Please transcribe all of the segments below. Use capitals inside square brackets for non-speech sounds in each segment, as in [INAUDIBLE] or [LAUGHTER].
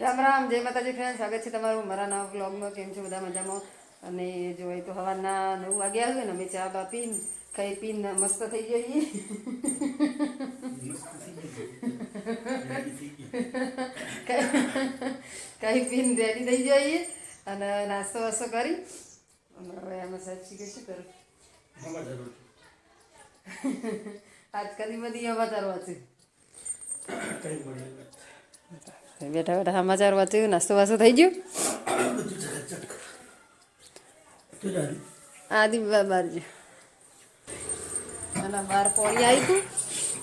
રામ રામ જય માતાજી ફ્રેન્ડ સ્વાગત છે તમારું મારા નવા બ્લોગમાં કેમ છો? બધા મજામાં? અને જો એ તો સવારના નવ વાગ્યા આવ્યું ને અમે ચા બા પીને ખાઈ પીને મસ્ત થઈ જઈએ. કઈ [LAUGHS] પીને રેડી થઈ જઈએ અને નાસ્તો વાસ્તો કરી. હવે આમાં સાચી શીખે શું કરું? [LAUGHS] આજકાલની બધી સમાચાર વાંચે બેઠા બેઠા સમાચાર વાંચ્યું નાસ્તો વાસ્તો થઈ ગયો આદિ બાર જો અને બાર પોણી આવી હતું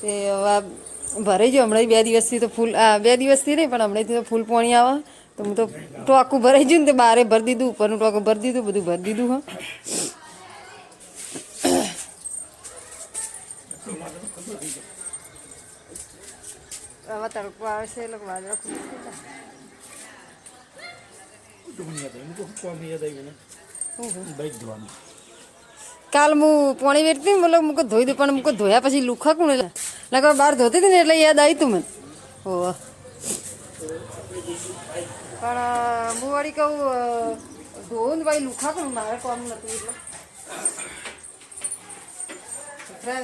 તે હવે ભરાઈ ગયો હમણાં બે દિવસથી તો ફૂલ આ બે દિવસથી નહીં પણ હમણાંથી તો ફૂલ પોણી આવે તો હું તો ટોકું ભરાઈ ગયું ને તે બારે ભરી દીધું ઉપરનું ટોકું ભરી દીધું બધું ભરી દીધું હા આવા તડકો આવે છે એટલે વાદળા ખુલ્લી કાલ હું પાણી વેરતી ને મતલબ મુકો ધોઈ દઉં પણ મુકો ધોયા પછી લુખા કોણ એટલે બાર ધોતી હતી ને એટલે યાદ આવી તું મને. ઓહ. પણ હું વળી કહું ધોવું ભાઈ લુખા પણ મારે કામ નતું એટલે.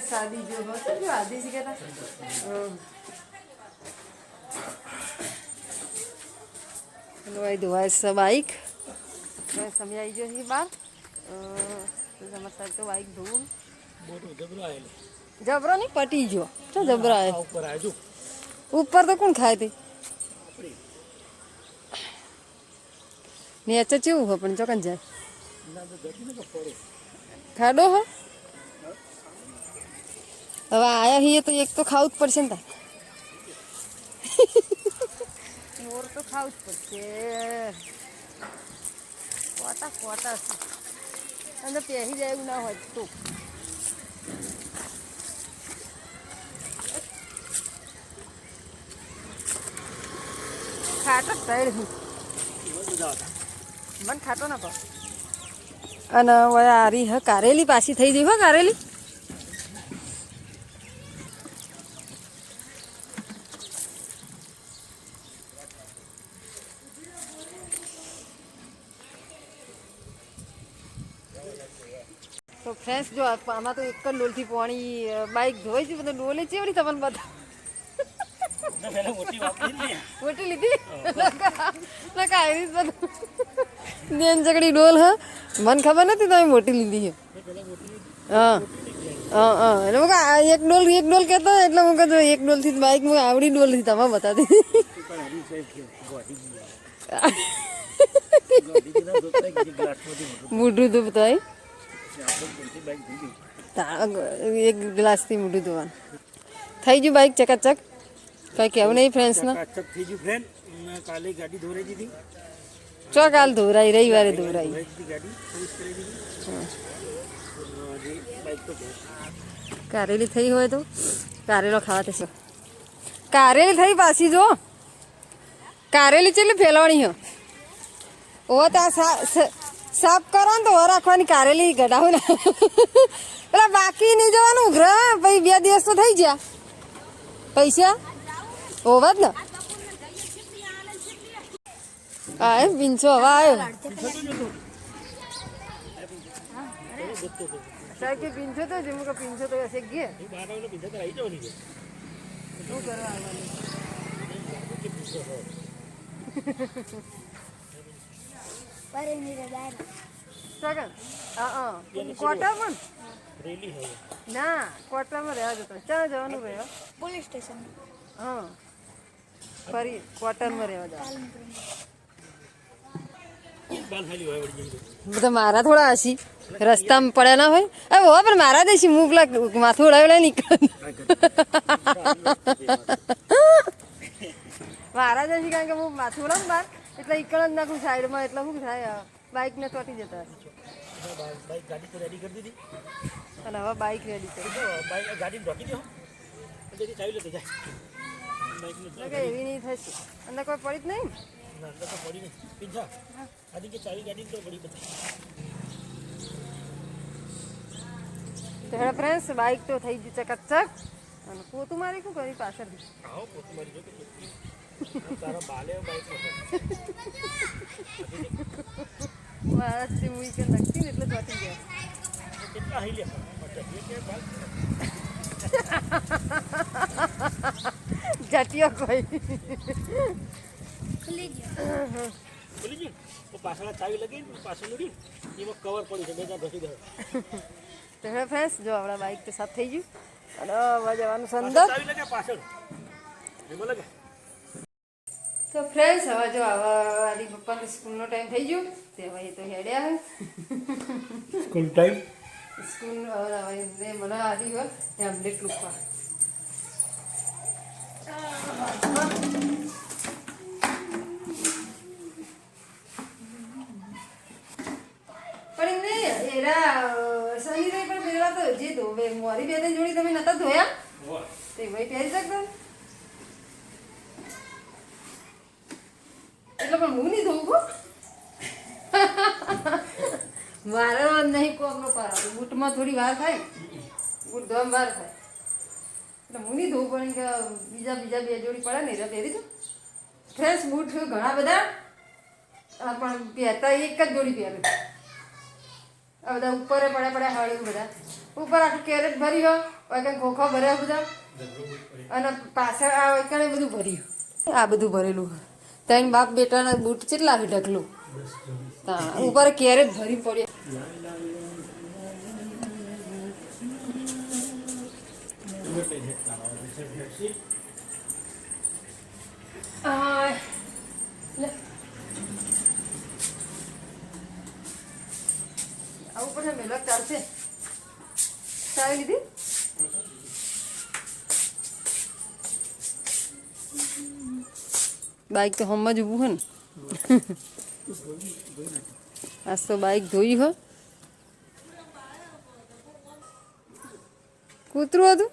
સાદી જો આદી છે કેતા હમ. ધોવાય છે બાઈક આવી ગયો છે બહાર સમજતા તો બાઈક ધોવું જબરો નહીં પટી ગયો શું જબરો આવે ઉપર તો કોણ ખાય તે નેચે ચેવું હોય પણ ચોકન જાય ખાડો હો હવે આયા હીએ તો એક તો ખાવું જ પડશે ને તાર [LAUGHS] મોર તો ખાવું જ પડશે. કોટા કોટા અને પહેરી જાય એવું ના હોય તો. ખાટો તૈર હું મન ખાટો ના પાવ અને આરી હ, કારેલી પાછી થઈ ગઈ હો, કારેલી? તો જો આમાં તો એક જ ડોલથી પાણી બાઈક ધોઈ છે બધું ડોલે છે વળી તમને બધા મોટી લીધી? ના કાંઈ બધું. નેન જગડી ડોલ હા? મને ખબર નથી તમે મોટી લીધી છે. હા. હા હા. એટલે હું કહું, એક ડોલ એક ડોલ કહેતો એટલે હું કહેતો એક ડોલથી બાઇક હું આવડી ડોલથી તમે બતાવી બુઢું તો બતાવી એક ગ્લાસથી મોઢું ધોવાનું થઈ ગયું બાઈક ચકાચક કઈ કેવું નહીં ફ્રેન્ડ્સને થઈ ગયું ફ્રેન્ડ કાલે ગાડી ધોરાઈ દીધી ચો કાલ ધોરાઈ રવિવારે ધોરાઈ. કારેલી થઈ હોય તો કારેલો ખાવા થશે કારેલી થઈ પાછી જો કારેલી ચેટલી ફેલાવણી હો ઓ તો આ સાફ કરો ને તો રાખવાની કારેલી ગડાવ ને. પેલા બાકી નહીં જવાનું ઉઘરા પછી બે દિવસ તો થઈ ગયા. પૈસા? હોવા જ ને. હા પીનસો હવે આવ્યો. સાહેબ, કે પીંછો તો જેમ કે પીંછો તો હશે આવવાનું સગન હા હા કોટા પણ ના કોટામાં રહેવા જતો. ક્યાં જવાનું રહ્યો પોલીસ સ્ટેશન. હા. ફરી ક્વાર્ટરમાં રહેવા જવાનું. બધા મારા થોડા હસી. રસ્તામાં પડ્યા ના હોય. હવે હો પણ મારા દેશી હું પેલા માથું ઉડાવેલા ઉડાવી નીકળ. મારા દેશી કારણ કે હું માથું ઉડાવું બાર. એટલે ઈકળ જ નાખું સાઈડમાં, એટલે શું થાય બાઇકને ચોટી જતા બાઇક ગાડી તો રેડી કરી દીધી અને હવે બાઇક રેડી કરી. બાઇક ગાડી ઢોકી દો લેતી જાય એવી નહીં થશે. અંદર કોઈ પડી જ નહીં? ને? અંદર તો પડી પીઝા પડી બધી તો હેડા બાઇક તો થઈ ગયું ચકાચક અને પોતું મારી શું કરી પાછળ આવો પોતું મારી જો મારાથી હું કે નક્કી ને એટલે ચોટી ગયા. જટિયો કોઈ. ખુલી ગયું. તો પાછળ ચાવી લગી પાછળ લગી એમાં કવર પડ્યું છે બે ચાર ઘસી દે તો હવે ફ્રેન્ડ્સ જો આપણા બાઇક તો સાફ થઈ ગયું. અને હવે જવાનું અંદર ચાવી લગે પાછળ. એમાં લગે તો ફ્રેન્ડ્સ હવે જો આદી પપ્પાને સ્કૂલનો ટાઈમ થઈ ગયો તે હવે તો હેડ્યા સ્કૂલ ટાઈમ સ્કૂલ હવે મને આવી હોય અપડેટ લૂકવા પણ એમ નહીં એરા સહી રહી પણ પહેરવા તો જે ધોવે મારી બે ત્રણ જોડી તમે નતા ધોયા? તે ભાઈ પહેરી શકતો? એટલે પણ હું નહીં ધોવું મારો નહીં કોમનો પાર બૂટમાં થોડી વાર થાય. બૂટ ધોમ વાર થાય. એટલે હું નહીં ધોવું પણ કે બીજા બીજા બે જોડી પડે ને એટલે પહેરી દઉં ફ્રેશ બૂટ ઘણા બધા. પણ પહેરતા એક જ જોડી પહેરે. આ બધા ઉપર પડે પડે હળ્યું બધા. ઉપર આખું કેરેટ ભર્યો કંઈ ખોખો ભર્યા બધા. અને પાછળ આ એકણે બધું ભર્યું. આ બધું ભરેલું ત્રણ બાપ બેટાના બૂટ કેટલા છે ઢગલું? ઉપર ક્યારે ભરી પડ્યા. આવું પણ મેલા ચાલશે ચાવી લીધી? બાઈક તો હમ જ ઊભું હે ને. આજ તો બાઈક ધોઈ હો. કૂતરું હતું?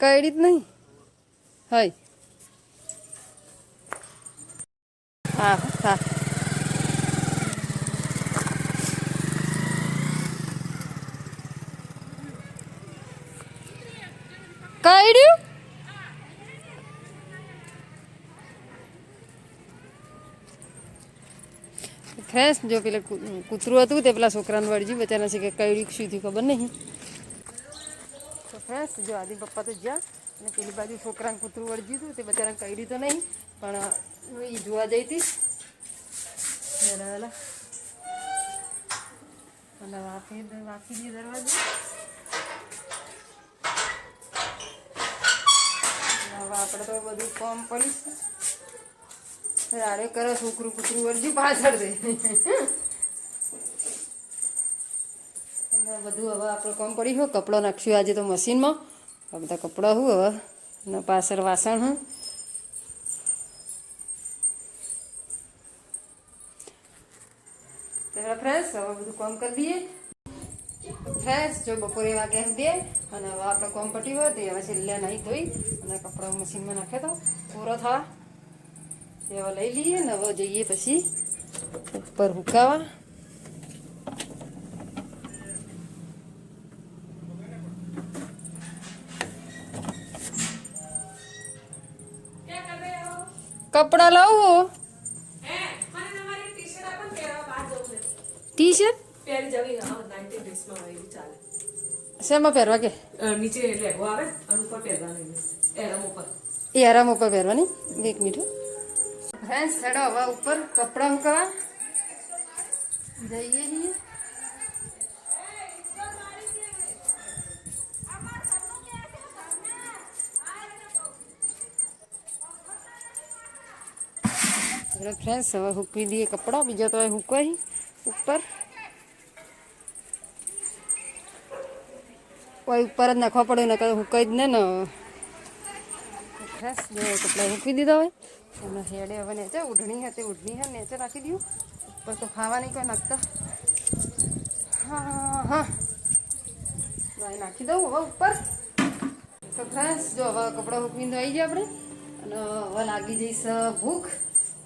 કઈ રીત નહીં. હોય હા હા. કઈડ્યું ફ્રેશ જો પેલા કૂ- કૂતરું હતું તે પેલા છોકરાને વળજી બચારા છે કે કઈ શું થયું ખબર નહીં. તો ફ્રેશ જો આદિ પપ્પા તો જ્યાં, અને પેલી બાજુ છોકરાને કૂતરું વળગ્યું હતું, તે બચારાને કઈ તો નહીં, પણ, હું એ જોવા જઈ હતી. વહેલા વહેલા અને વાપી વાપી દી દરવાજો. હવે આપણે તો બધું કોમ પડીશું રાડે કરે છોકરું કૂતરું વળજી પાછળ દે અને બધું હવે આપણે કોમ પડી હોય કપડો નાખ્યું આજે તો મશીનમાં આ બધા કપડાં હું હવે અને પાછળ વાસણ હું તો ફ્રેશ હવે બધું કોમ કરી દઈએ ફ્રેશ જો બપોરે વાગ્યા બે અને હવે આપણે કોમ પટી હોય તે હવે છેલ્લે નહીં ધોઈ અને કપડાં મશીનમાં નાખે તો પૂરો થવા હવે લઈ લઈએ ને હવે જઈએ પછી ઉપર હુકાવા. કપડા લાવું ટી શર્ટ એવી શેમાં પહેરવા કે? નીચે આવે અને ઉપર પહેરવાની. એ આરામ ઉપર પહેરવાની? એક મીઠું ફ્રેન્ડ્સ હેડો હવે ઉપર કપડાં મુકાવા જઈએ છીએ ફ્રેન્ડ્સ હવે હૂકવી દઈએ કપડાં બીજા તો હવે હુકવાય ઉપર કોઈ ઉપર જ નાખવા પડે ને કઈ હુકાઈ જ ને ફ્રેશ જો કપડા મૂકી દીધા હોય. એમનો હેડે હવે નેચે, ઉઢણી હતી, ઉઢણી હે, નેચે રાખી દીધું. ઉપર તો ખાવા નહીં કોઈ નાખતા હા હા નાખી દઉં હવે ઉપર. તો ફ્રેશ જો હવે કપડાં મૂકીને આવી જાય આપણે. અને હવે લાગી જઈશ ભૂખ.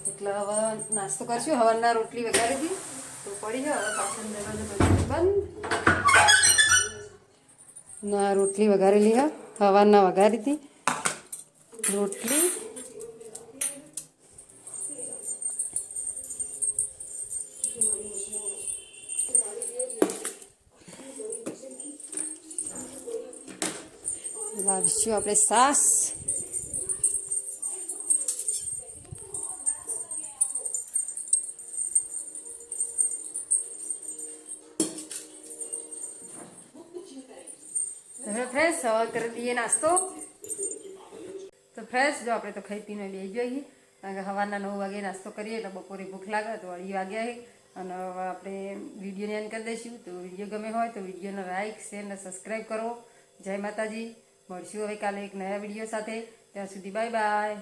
એટલે હવે નાસ્તો કરશું. હવારના રોટલી વગાડી હતી. તો પડી જાય હવે પાછળ દરવાજો બંધ ના રોટલી વઘારેલી હા. હવારના વઘારી હતી. રોટલી. લાવીશું આપણે સાસ. ફ્રેશ હવે કરી દઈએ નાસ્તો. તો ફ્રેશ જો આપણે તો ખાઈ પીને બે જોઈએ કારણ કે સવારના નવ વાગે નાસ્તો કરીએ એટલે બપોરે ભૂખ લાગે તો અઢી વાગ્યા અને આપણે વિડીયોને એન્ડ કરી દઈશું. તો વીડિયો ગમે હોય તો વિડીયોને લાઇક શેર અને સબસ્ક્રાઈબ કરો. જય માતાજી. મળશું હવે કાલે એક નયા વીડિયો સાથે. ત્યાં સુધી બાય બાય